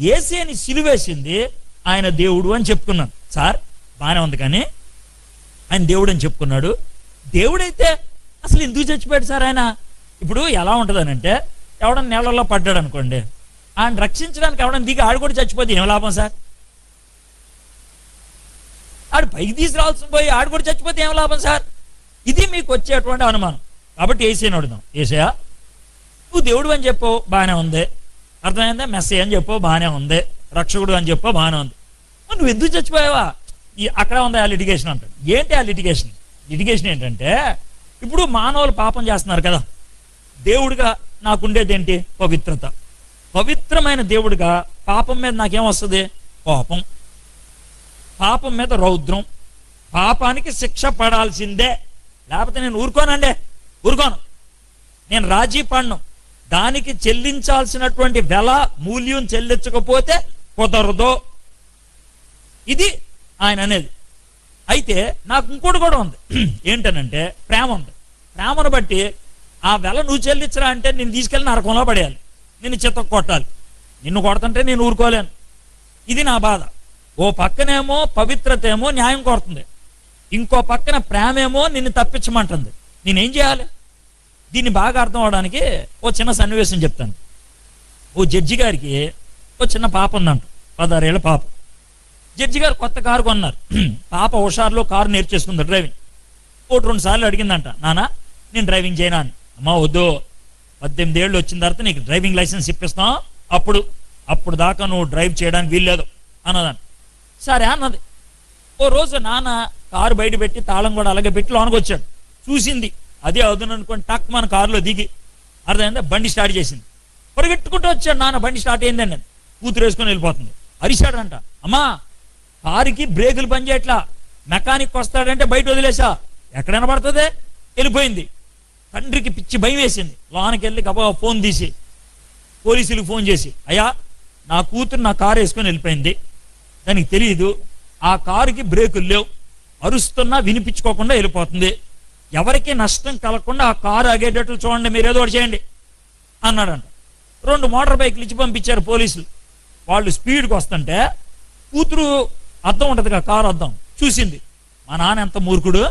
ఏసేని సిలువేసింది ఆయన దేవుడు అని చెప్పుకున్నాను. సార్ బాగానే ఉంది కానీ ఆయన దేవుడు అని చెప్పుకున్నాడు. దేవుడైతే అసలు ఎందుకు చచ్చిపోయాడు సార్ ఆయన? ఇప్పుడు ఎలా ఉంటుందనంటే ఎవడన్నా నేలలో పడ్డాడు అనుకోండి ఆయన రక్షించడానికి ఎవడన్నా దిగి ఆడు కూడా చచ్చిపోతే ఏం లాభం సార్? ఆడు పైకి తీసుకురావాల్సి పోయి ఆడు కూడా చచ్చిపోతే ఏం లాభం సార్? ఇది మీకు వచ్చేటువంటి అనుమానం. కాబట్టి ఏసీని అడుగుదాం. ఏసయా నువ్వు దేవుడు అని చెప్పు బాగానే ఉంది. అర్థమైందా? మెస్సీ అని చెప్పో బాగానే ఉంది. రక్షకుడు అని చెప్పో బాగానే ఉంది. నువ్వు ఎందుకు చచ్చిపోయావా? ఈ అక్కడ ఉంది ఆ లిటిగేషన్ అంటాడు. ఏంటి ఆ లిటిగేషన్ లిటిగేషన్ ఏంటంటే ఇప్పుడు మానవులు పాపం చేస్తున్నారు కదా. దేవుడిగా నాకుండేది ఏంటి? పవిత్రత. పవిత్రమైన దేవుడిగా పాపం మీద నాకేం వస్తుంది? కోపం. పాపం మీద రౌద్రం. పాపానికి శిక్ష పడాల్సిందే. లేకపోతే నేను ఊరుకోనండి. ఊరుకోను. నేను రాజీ పడను. దానికి చెల్లించాల్సినటువంటి వెల మూల్యం చెల్లించకపోతే కుదరదు. ఇది ఆయన అనేది. అయితే నాకు ఇంకోటి కూడా ఉంది. ఏంటనంటే ప్రేమ ఉంది. ప్రేమను బట్టి ఆ వెల నువ్వు చెల్లించరా అంటే నేను తీసుకెళ్ళి నరకంలో పడేయాలి. నిన్ను చిత్త కొట్టాలి. నిన్ను కొడతంటే నేను ఊరుకోలేను. ఇది నా బాధ. ఓ పక్కనేమో పవిత్రత ఏమో న్యాయం కోరుతుంది. ఇంకో పక్కన ప్రేమేమో నిన్ను తప్పించమంటుంది. నేనేం చేయాలి? దీన్ని బాగా అర్థం అవడానికి ఓ చిన్న సన్నివేశం చెప్తాను. ఓ జడ్జి గారికి ఓ చిన్న పాప ఉందంట పదహారేళ్ళ పాప. జడ్జి గారు కొత్త కారు కొన్నారు. పాప హుషారులో కారు నేర్చేసుకుంది డ్రైవింగ్. ఒకటి రెండు సార్లు అడిగిందంట నానా నేను డ్రైవింగ్ చేయనా అని. అమ్మా వద్దు. పద్దెనిమిది ఏళ్ళు వచ్చిన తర్వాత నీకు డ్రైవింగ్ లైసెన్స్ ఇప్పిస్తాం. అప్పుడు అప్పుడు దాకా నువ్వు డ్రైవ్ చేయడానికి వీల్లేదు. అన్నదంట. సరే అన్నది. ఓ రోజు నాన్న కారు బయట పెట్టి తాళం కూడా అలాగే పెట్టి లోనకొచ్చాడు. చూసింది. అదే అవుతుంది అనుకోని టక్ మన కారులో దిగి అర్థమైందా? బండి స్టార్ట్ చేసింది. పరిగెట్టుకుంటూ వచ్చాడు నాన్న బండి స్టార్ట్ అయిందండి కూతురు వేసుకొని వెళ్ళిపోతుంది. అరిశాడంట అమ్మా కారుకి బ్రేకులు పనిచేయట్లా. మెకానిక్ వస్తాడంటే బయట వదిలేసా. ఎక్కడైనా పడుతుంది వెళ్ళిపోయింది. తండ్రికి పిచ్చి భయం వేసింది. లోనకి వెళ్ళి గబా ఫోన్ తీసి పోలీసులకు ఫోన్ చేసి అయ్యా నా కూతురు నా కారు వేసుకొని వెళ్ళిపోయింది. దానికి తెలియదు ఆ కారుకి బ్రేకులు లేవు. అరుస్తున్నా వినిపించుకోకుండా వెళ్ళిపోతుంది. ఎవరికి నష్టం కలగకుండా ఆ కారు ఆగేటట్లు చూడండి మీరు ఏదో ఒకటి చేయండి అన్నాడంట. రెండు మోటార్ బైక్లు ఇచ్చి పంపించారు పోలీసులు. వాళ్ళు స్పీడ్కి వస్తుంటే కూతురు అద్దం ఉంటుంది కదా కారు అద్దం చూసింది. మా నాన్న ఎంత మూర్ఖుడు.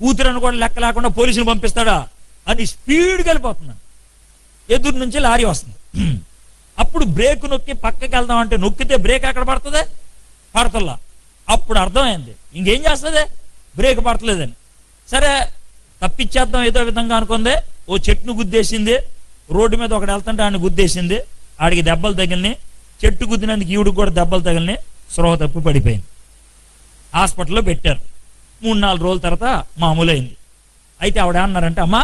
కూతురని కూడా లెక్క లేకుండా పోలీసులు పంపిస్తాడా అని స్పీడ్కి వెళ్ళిపోతున్నాను ఎదురు నుంచి లారీ వస్తుంది. అప్పుడు బ్రేక్ నొక్కి పక్కకి వెళ్దాం అంటే నొక్కితే బ్రేక్ ఎక్కడ పడుతుంది? పడతల్లా. అప్పుడు అర్థమైంది. ఇంకేం చేస్తుంది? బ్రేక్ పడతలేదని. సరే తప్పించేద్దాం ఏదో విధంగా అనుకుంది. ఓ చెట్టును గుద్దేసింది. రోడ్డు మీద ఒకడు వెళ్తుంటే ఆయన గుద్దేసింది. ఆడికి దెబ్బలు తగిలినాయి. చెట్టు గుద్దినందుకు ఈవిడికి కూడా దెబ్బలు తగిలినాయి. స్రోహ తప్పు పడిపోయింది. హాస్పిటల్లో పెట్టారు. మూడు నాలుగు రోజుల తర్వాత మామూలైంది. అయితే ఆవిడ అన్నారంటే అమ్మా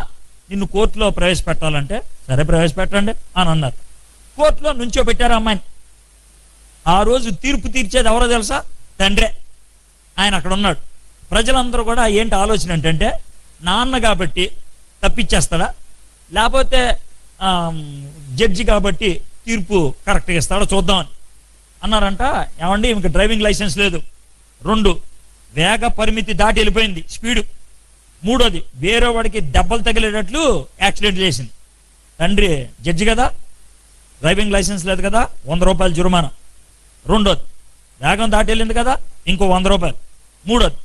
నిన్ను కోర్టులో ప్రవేశపెట్టాలంటే సరే ప్రవేశపెట్టండి అని అన్నారు. కోర్టులో నుంచో పెట్టారు అమ్మాయిని. ఆ రోజు తీర్పు తీర్చేది ఎవరో తెలుసా? తండ్రే. ఆయన అక్కడ ఉన్నాడు. ప్రజలందరూ కూడా ఏంటి ఆలోచన ఏంటంటే నాన్న కాబట్టి తప్పించేస్తాడా లేకపోతే జడ్జి కాబట్టి తీర్పు కరెక్ట్గా ఇస్తాడో? చూద్దామని. అన్నారంట ఏమండి ఇంక డ్రైవింగ్ లైసెన్స్ లేదు. రెండు వేగ పరిమితి దాటి వెళ్ళిపోయింది స్పీడు. మూడోది వేరే వాడికి దెబ్బలు తగిలేటట్లు యాక్సిడెంట్ చేసింది. తండ్రి జడ్జి కదా డ్రైవింగ్ లైసెన్స్ లేదు కదా వంద రూపాయలు జుర్మానా. రెండోది వేగం దాటి వెళ్ళింది కదా ఇంకో వంద రూపాయలు. మూడోది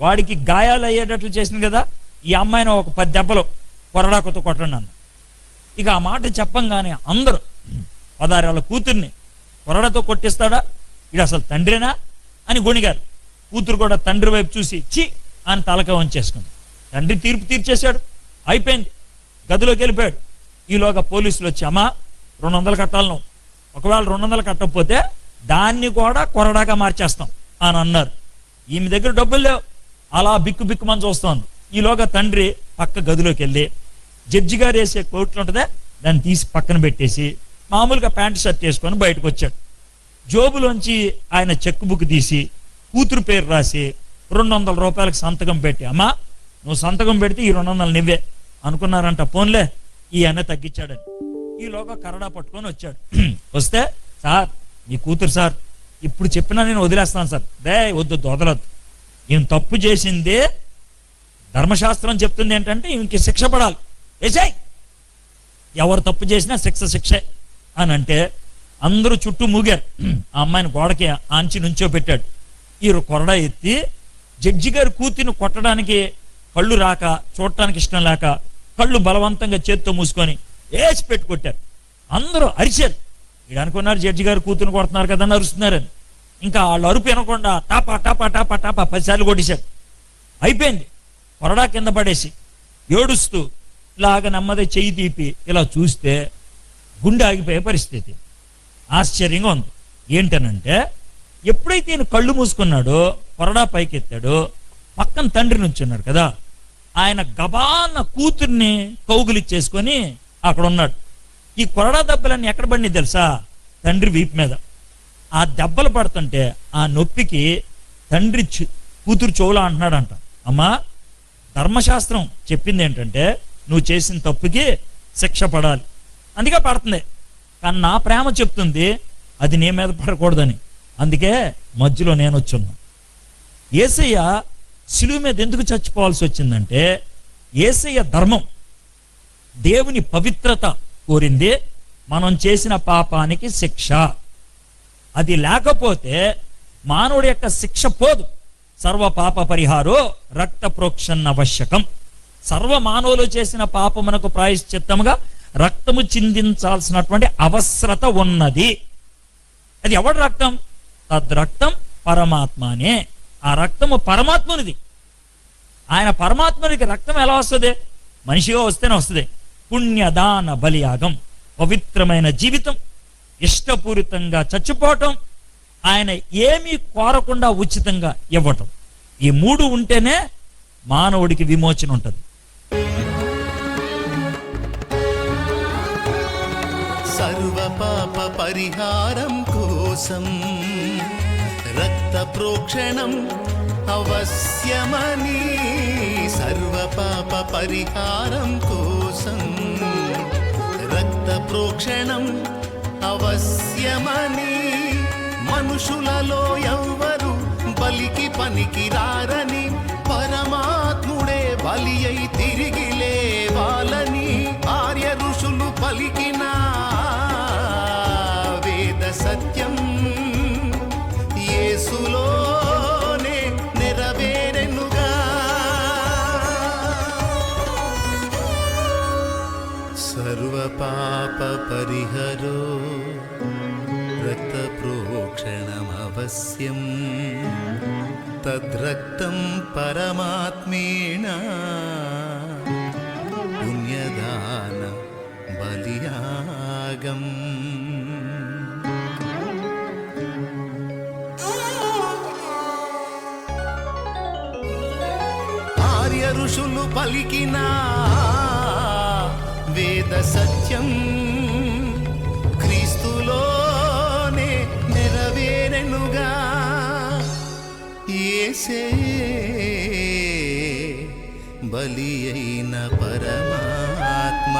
వాడికి గాయాలు అయ్యేటట్లు చేసింది కదా ఈ అమ్మాయిని ఒక పది దెబ్బలు కొరడాకుతో కొట్టండి అన్న ఇక ఆ మాట చెప్పంగానే అందరూ పదారేళ్ళ కూతుర్ని కొరడతో కొట్టిస్తాడా? ఇది అసలు తండ్రేనా? అని గొణిగారు. కూతురు కూడా తండ్రి వైపు చూసి చి అని తలక వంచేసుకుంది. తండ్రి తీర్పు తీర్చేశాడు. అయిపోయింది. గదిలోకి వెళ్ళిపోయాడు. ఈలోగా పోలీసులు వచ్చి అమ్మా రెండు వందలు కట్టాలను ఒకవేళ రెండు వందలు కట్టకపోతే దాన్ని కూడా కొరడాగా మార్చేస్తాం అని అన్నారు. ఈమె దగ్గర డబ్బులు లేవు. అలా బిక్కు బిక్కుమని చూస్తోంది ఈలోగా తండ్రి పక్క గదిలోకి వెళ్ళి జడ్జి గారు వేసే కోట్లు ఉంటుందే దాన్ని తీసి పక్కన పెట్టేసి మామూలుగా ప్యాంట్ షర్ట్ వేసుకొని బయటకు వచ్చాడు. జోబులోంచి ఆయన చెక్ బుక్ తీసి కూతురు పేరు రాసి రెండు వందల రూపాయలకు సంతకం పెట్టి అమ్మా నువ్వు సంతకం పెడితే ఈ రెండు వందలు నివ్వే. అనుకున్నారంట పోన్లే ఈ అన్న తగ్గించాడని. ఈలోగా కరడా పట్టుకొని వచ్చాడు. వస్తే సార్ మీ కూతురు సార్ ఇప్పుడు చెప్పినా నేను వదిలేస్తాను సార్. దే వద్దు వదలద్దు. ఈయన తప్పు చేసింది ధర్మశాస్త్రం చెప్తుంది ఏంటంటే ఈయనకి శిక్ష పడాలి. ఏసాయ్ ఎవరు తప్పు చేసినా శిక్ష శిక్షే అని అంటే అందరూ చుట్టూ మూగారు. ఆ అమ్మాయిని గోడకి ఆంచి నుంచో పెట్టాడు. ఈరు కొరడా ఎత్తి జడ్జి గారు కూతురిని కొట్టడానికి కళ్ళు రాక చూడటానికి ఇష్టం లేక కళ్ళు బలవంతంగా చేత్తో మూసుకొని వేసి పెట్టుకొట్టారు. అందరూ అరిచారు. వీడు అనుకున్నారు జడ్జి గారు కూతురు కొడుతున్నారు కదా అని అరుస్తున్నారని. ఇంకా వాళ్ళు అరుపు వినకుండా టాపా టాపా టాపా టాపా పదిసార్లు కొట్టేశారు అయిపోయింది. కొరడా కింద పడేసి ఏడుస్తూ ఇలాగ నెమ్మది చెయ్యి తీపి ఇలా చూస్తే గుండె ఆగిపోయే పరిస్థితి. ఆశ్చర్యంగా ఉంది. ఏంటనంటే ఎప్పుడైతే ఈయన కళ్ళు మూసుకున్నాడో కొరడా పైకెత్తాడో పక్కన తండ్రి నుంచున్నాడు కదా ఆయన గబాన్న కూతుర్ని కౌగులిచ్చేసుకొని అక్కడ ఉన్నాడు ఈ కొరడా దెబ్బలన్నీ ఎక్కడ పడినాయి తెలుసా? తండ్రి వీపు మీద. ఆ దెబ్బలు పడుతుంటే ఆ నొప్పికి తండ్రి చు- కూతురు చెవులు అంటున్నాడంట. అమ్మా ధర్మశాస్త్రం చెప్పింది ఏంటంటే నువ్వు చేసిన తప్పుకి శిక్ష పడాలి. అందుకే పడుతుంది. కానీ నా ప్రేమ చెప్తుంది అది నీ మీద పడకూడదని. అందుకే మధ్యలో నేను వచ్చున్నా. ఏసయ్య శిలువు మీద ఎందుకు చచ్చిపోవాల్సి వచ్చిందంటే ఏసయ్య ధర్మం దేవుని పవిత్రత కోరింది మనం చేసిన పాపానికి శిక్ష. అది లేకపోతే మానవుడి యొక్క శిక్ష పోదు. సర్వ పాప పరిహారో రక్త ప్రోక్షణ ఆవశ్యకం సర్వ మానవులు చేసిన పాపమునకు ప్రాయశ్చిత్తముగా రక్తము చిందించాల్సినటువంటి అవసరత ఉన్నది. అది ఎవడి రక్తం? తద్రక్తం పరమాత్మనే. ఆ రక్తము పరమాత్మనిది. ఆయన పరమాత్మనికి రక్తం ఎలా వస్తుంది? మనిషిగా వస్తేనే వస్తుంది. పుణ్యదాన బలియాగం. పవిత్రమైన జీవితం. ఇష్టపూరితంగా చచ్చిపోవటం ఆయన ఏమీ కోరకుండా ఉచితంగా ఇవ్వటం. ఈ మూడు ఉంటేనే మానవుడికి విమోచన ఉంటుంది. సర్వ పాప పరిహారం కోసం రక్త ప్రోక్షణం అవశ్యమని సర్వ పాప పరిహారం కోసం రక్త ప్రోక్షణం అవశ్యమని మనుషులలో ఎవ్వరు బలికి పనికి రారని పరమాత్ముడే బలి అయి తిరిగి లేవాలని పాప పరిహరో రక్త ప్రోక్షణమవశ్యం తద్రక్తం పరమాత్మేణ పుణ్యదాన బలియాగం ఆర్య ఋషులు పలికిన వేద సత్యం చేసే బలి అయిన పరమాత్మ.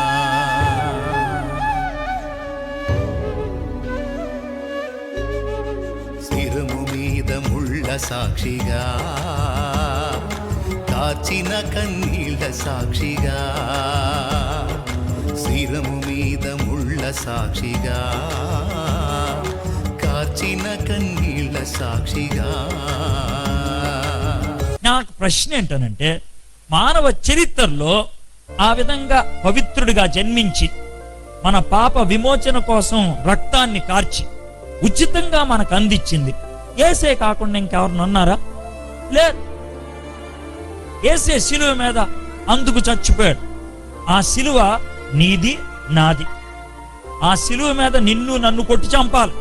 స్థిరము మీద ముళ్ళ సాక్షిగా కాచిన కన్నీళ్ళ సాక్షిగా స్థిరము మీద ముళ్ళ సాక్షిగా కాచిన కన్నీళ్ళ సాక్షిగా. నాకు ప్రశ్న ఏంటనంటే మానవ చరిత్రలో ఆ విధంగా పవిత్రుడిగా జన్మించి మన పాప విమోచన కోసం రక్తాన్ని కార్చి ఉచితంగా మనకు అందించింది. ఏసే కాకుండా ఇంకెవరిని ఉన్నారా లేదు. ఏసే శిలువ మీద అందుకు చచ్చిపోయాడు. ఆ శిలువ నీది నాది. ఆ శిలువ మీద నిన్ను నన్ను కొట్టి చంపాలి.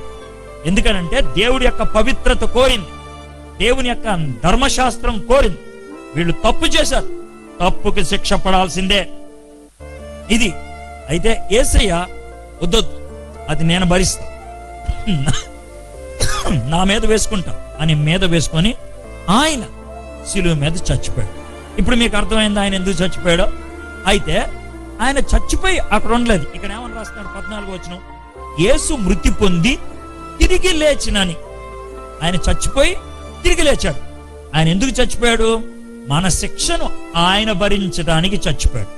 ఎందుకనంటే దేవుడి యొక్క పవిత్రత కోరింది. దేవుని యొక్క ధర్మశాస్త్రం కోరింది. వీళ్ళు తప్పు చేశారు. తప్పుకి శిక్ష పడాల్సిందే. ఇది అయితే ఏసయ్య వద్దొద్దు. అది నేను భరిస్తా నా మీద వేసుకుంటా అని మీద వేసుకొని ఆయన శిలువ మీద చచ్చిపోయాడు. ఇప్పుడు మీకు అర్థమైంది ఆయన ఎందుకు చచ్చిపోయాడో? అయితే ఆయన చచ్చిపోయి అక్కడ ఉండలేదు. ఇక్కడ ఏమని రాస్తున్నాడు? పద్నాలుగు వచ్చిన యేసు మృతి పొంది తిరిగి లేచినని. ఆయన చచ్చిపోయి తిరిగి లేచాడు. ఆయన ఎందుకు చచ్చిపోయాడు? మన శిక్షను ఆయన భరించడానికి చచ్చిపోయాడు.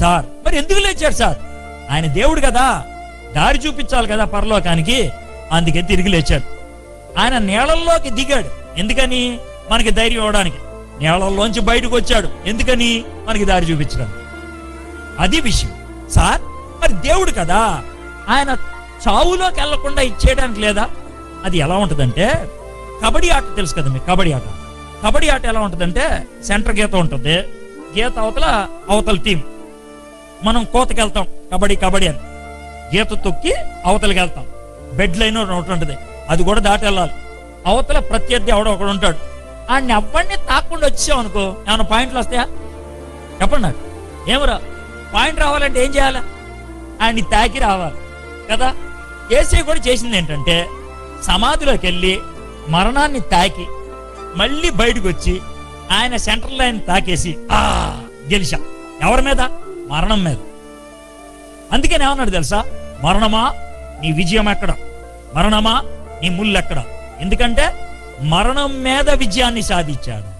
సార్ మరి ఎందుకు లేచాడు సార్? ఆయన దేవుడు కదా దారి చూపించాలి కదా పరలోకానికి అందుకే తిరిగి లేచాడు. ఆయన నీళ్ళల్లోకి దిగాడు. ఎందుకని? మనకి ధైర్యం ఇవ్వడానికి. నీళ్ళల్లోంచి బయటకు వచ్చాడు. ఎందుకని? మనకి దారి చూపించడానికి. అది విషయం. సార్ మరి దేవుడు కదా ఆయన చావులోకి వెళ్ళకుండా ఇచ్చేయడానికి లేదా? అది ఎలా ఉంటుందంటే కబడ్డీ ఆట తెలుసు కదా మీకు కబడ్డీ ఆట. కబడ్డీ ఆట ఎలా ఉంటుందంటే సెంటర్ గీత ఉంటుంది. గీత అవతల అవతల టీం. మనం కోతకి వెళ్తాం కబడ్డీ కబడ్డీ అని. గీత తొక్కి అవతలకి వెళ్తాం. బెడ్ లైన్ ఒకటి ఉంటుంది. అది కూడా దాటి వెళ్ళాలి. అవతల ప్రత్యర్థి ఎవడో ఒకడు ఉంటాడు. ఆడిని ఎవరిని తాకుండా వచ్చాం అనుకో ఏమైనా పాయింట్లు వస్తాయా? చెప్పండి నాకు. ఏమరా? పాయింట్ రావాలంటే ఏం చేయాలి? ఆయన్ని తాకి రావాలి. కదా? ఏసీ కూడా చేసింది ఏంటంటే సమాధిలోకి వెళ్ళి మరణాన్ని తాకి మళ్ళీ బయటకు వచ్చి ఆయన సెంటర్ లైన్ తాకేసి ఆ గెలిచా. ఎవరి మీద? మరణం మీద. అందుకని ఏమన్నాడు తెలుసా? మరణమా నీ విజయం ఎక్కడ? మరణమా నీ ముళ్ళు ఎక్కడ? ఎందుకంటే మరణం మీద విజయాన్ని సాధించాడు.